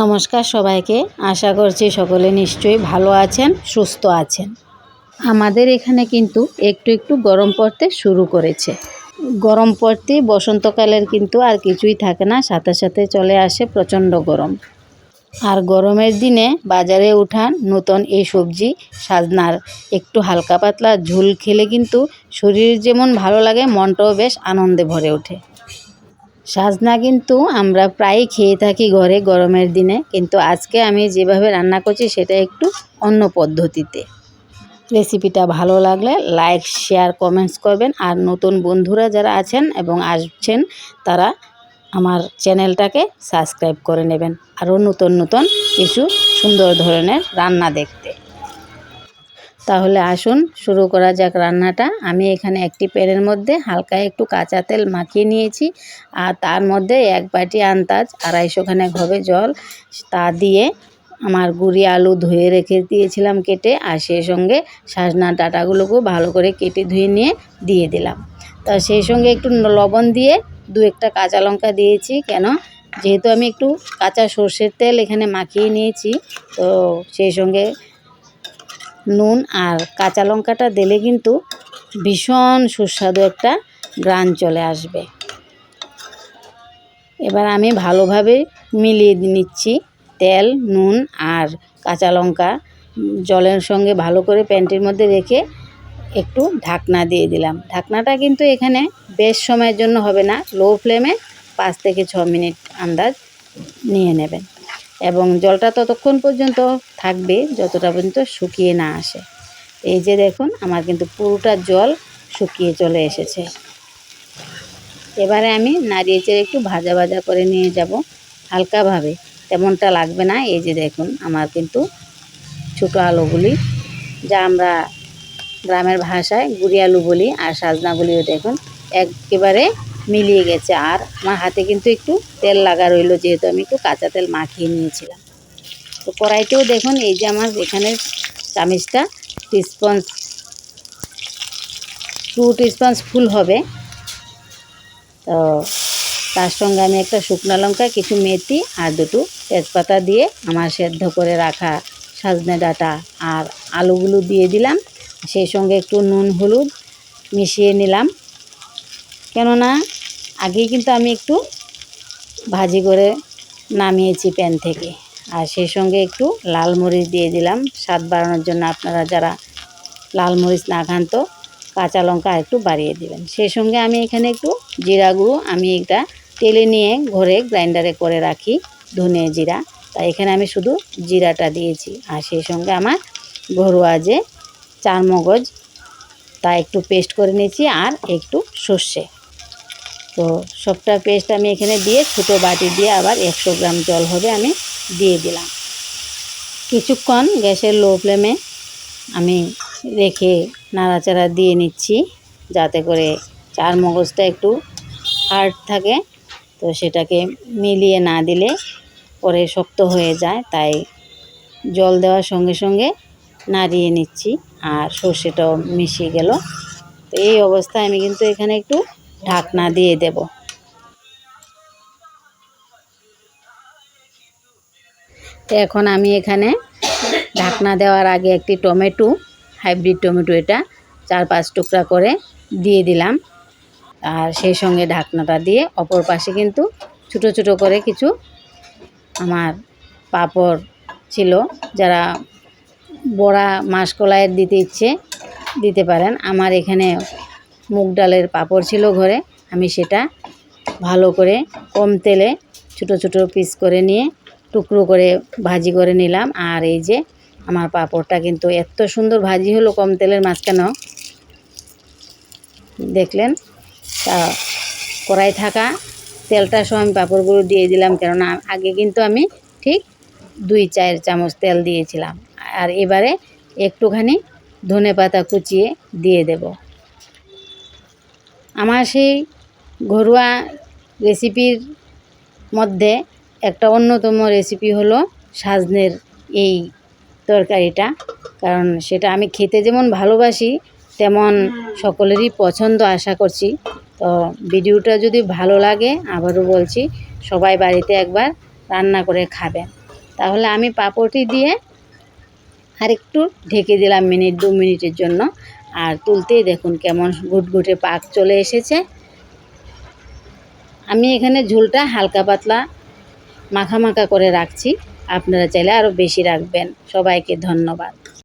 নমস্কার সবাইকে। আশা করছি সকলে নিশ্চয়ই ভালো আছেন, সুস্থ আছেন। আমাদের এখানে কিন্তু একটু একটু গরম পড়তে শুরু করেছে। গরম পড়তে বসন্তকালের কিন্তু আর কিছুই থাকে না, সাথে সাথে চলে আসে প্রচণ্ড গরম। আর গরমের দিনে বাজারে উঠা নতুন এই সবজি সাজনার একটু হালকা পাতলা ঝুল খেলে কিন্তু শরীর যেমন ভালো লাগে, মনটাও বেশ আনন্দে ভরে ওঠে। সাজনা কিন্তু আমরা প্রায়ই খেয়ে থাকি ঘরে গরমের দিনে, কিন্তু আজকে আমি যেভাবে রান্না করছি সেটা একটু অন্য পদ্ধতিতে। রেসিপিটা ভালো লাগলে লাইক, শেয়ার, কমেন্টস করবেন। আর নতুন বন্ধুরা যারা আছেন এবং আসছেন, তারা আমার চ্যানেলটাকে সাবস্ক্রাইব করে নেবেন। আরও নতুন নতুন কিছু সুন্দর ধরনের রান্না দেখতে। তাহলে আসুন, শুরু করা যাক রান্নাটা। আমি এখানে একটি প্যানের মধ্যে হালকা একটু কাঁচা তেল মাখিয়ে নিয়েছি আর তার মধ্যে এক বাটি আন্দাজ আড়াইশোখানে হবে জল। তা দিয়ে আমার গুড়ি আলু ধুয়ে রেখে দিয়েছিলাম কেটে আর সেই সঙ্গে সাজনা ডাটাগুলোকেও ভালো করে কেটে ধুয়ে নিয়ে দিয়ে দিলাম। তা সেই সঙ্গে একটু লবণ দিয়ে দু একটা কাঁচা লঙ্কা দিয়েছি কেন? যেহেতু আমি একটু কাঁচা সর্ষের তেল এখানে মাখিয়ে নিয়েছি, তো সেই সঙ্গে নুন আর কাঁচা লঙ্কাটা দিলে কিন্তু ভীষণ সুস্বাদু একটা গ্রান চলে আসবে। এবার আমি ভালোভাবে মিলিয়ে নিচ্ছি তেল, নুন আর কাঁচা লঙ্কা। জলের সঙ্গে ভালো করে প্যান্টির মধ্যে রেখে একটু ঢাকনা দিয়ে দিলাম। ঢাকনাটা কিন্তু এখানে বেশ সময়ের জন্য হবে না, লো ফ্লেমে পাঁচ থেকে ছ মিনিট আন্দাজ নিয়ে নেবেন। এবং জলটা ততক্ষণ পর্যন্ত থাকবে, যতটা পর্যন্ত শুকিয়ে না আসে। এই যে দেখুন, আমার কিন্তু পুরোটা জল শুকিয়ে চলে এসেছে। এবারে আমি নাড়িয়ে চেড়ে একটু ভাজা ভাজা করে নিয়ে যাব, হালকাভাবে। তেমনটা লাগবে না, এই যে দেখুন, আমার কিন্তু ছোটো আলুগুলি, যা আমরা গ্রামের ভাষায় গুড়ি আলু বলি, আর সাজনাগুলিও দেখুন, একেবারে মিলিয়ে গেছে। আর আমার হাতে কিন্তু একটু তেল লাগা রইল, যেহেতু আমি একটু কাঁচা তেল মাখিয়ে নিয়েছিলাম। তো কড়াইতেও দেখুন, এই যে আমার এখানে চামিচটা টিস্পঞ্জ টু টিস্পঞ্জ ফুল হবে। তো তার সঙ্গে আমি একটা শুকনো লঙ্কা, কিছু মেথি আর দুটো তেজপাতা দিয়ে আমার সেদ্ধ করে রাখা সাজনে ডাঁটা আর আলুগুলো দিয়ে দিলাম। সেই সঙ্গে একটু নুন, হলুদ মিশিয়ে নিলাম। কেননা আগেই কিন্তু আমি একটু ভাজি করে নামিয়েছি প্যান থেকে। আর সেই সঙ্গে একটু লাল মরিচ দিয়ে দিলাম। স্বাদ বাড়ানোর জন্য আপনারা যারা লাল মরিচ না খান তো কাঁচা লঙ্কা একটু বাড়িয়ে দেবেন। সেই সঙ্গে আমি এখানে একটু জিরা গুঁড়ো, আমি এটা তেলে নিয়ে ঘরে গ্রাইন্ডারে করে রাখি ধনে জিরা। তাই এখানে আমি শুধু জিরাটা দিয়েছি। আর সেই সঙ্গে আমার ঘরোয়া যে চার মগজ তা একটু পেস্ট করে নিয়েছি আর একটু সর্ষে। তো সবটা পেস্ট আমি এখানে দিয়ে ছোটো বাটি দিয়ে আবার একশো গ্রাম জল হবে আমি দিয়ে দিলাম। কিছুক্ষণ গ্যাসের লো ফ্লেমে আমি রেখে নাড়াচাড়া দিয়ে নিচ্ছি যাতে করে চার মগজটা একটু হার্ড থাকে। তো সেটাকে মিলিয়ে না দিলে পরে শক্ত হয়ে যায়, তাই জল দেওয়ার সঙ্গে সঙ্গে নাড়িয়ে নিচ্ছি আর সর্ষেটাও মিশিয়ে গেল। তো এই অবস্থায় আমি কিন্তু এখানে একটু ঢাকনা দিয়ে দেব। এখন আমি এখানে ঢাকনা দেওয়ার আগে একটি টমেটো, হাইব্রিড টমেটো এটা চার পাঁচ টুকরা করে দিয়ে দিলাম। আর সেই সঙ্গে ঢাকনাটা দিয়ে অপর পাশে কিন্তু ছোটো ছোটো করে কিছু আমার পাঁপড় ছিল, যারা বড়া মাসকলাইয়ের দিতে ইচ্ছে দিতে পারেন। আমার এখানে মুগ ডালের পাঁপড় ছিল ঘরে, আমি সেটা ভালো করে কম তেলে ছোটো ছোটো পিস করে নিয়ে টুকরো করে ভাজি করে নিলাম। আর এই যে আমার পাঁপড়টা কিন্তু এত সুন্দর ভাজি হলো কম তেলের মাঝখানেও। দেখলেন, তা কড়াই থাকা তেলটা সহ আমি পাঁপড়গুলো দিয়ে দিলাম, কেননা আগে কিন্তু আমি ঠিক দুই চার চামচ তেল দিয়েছিলাম। আর এবারে একটুখানি ধনে পাতা কুচিয়ে দিয়ে দেব। আমার সেই ঘরোয়া রেসিপির মধ্যে একটা অন্যতম রেসিপি হলো সাজনের এই তরকারিটা। কারণ সেটা আমি খেতে যেমন ভালোবাসি, তেমন সকলেরই পছন্দ আশা করছি। তো ভিডিওটা যদি ভালো লাগে, আবারও বলছি, সবাই বাড়িতে একবার রান্না করে খাবেন। তাহলে আমি পাঁপড়টি দিয়ে আরেকটু ঢেকে দিলাম মিনিট, দু মিনিটের জন্য। আর তুলতেই দেখুন কেমন ঘুটঘুটে পাক চলে এসেছে। আমি এখানে ঝোলটা হালকা পাতলা মাখা মাখা করে রাখছি। আপনারা চাইলে আরও বেশি রাখবেন। সবাইকে ধন্যবাদ।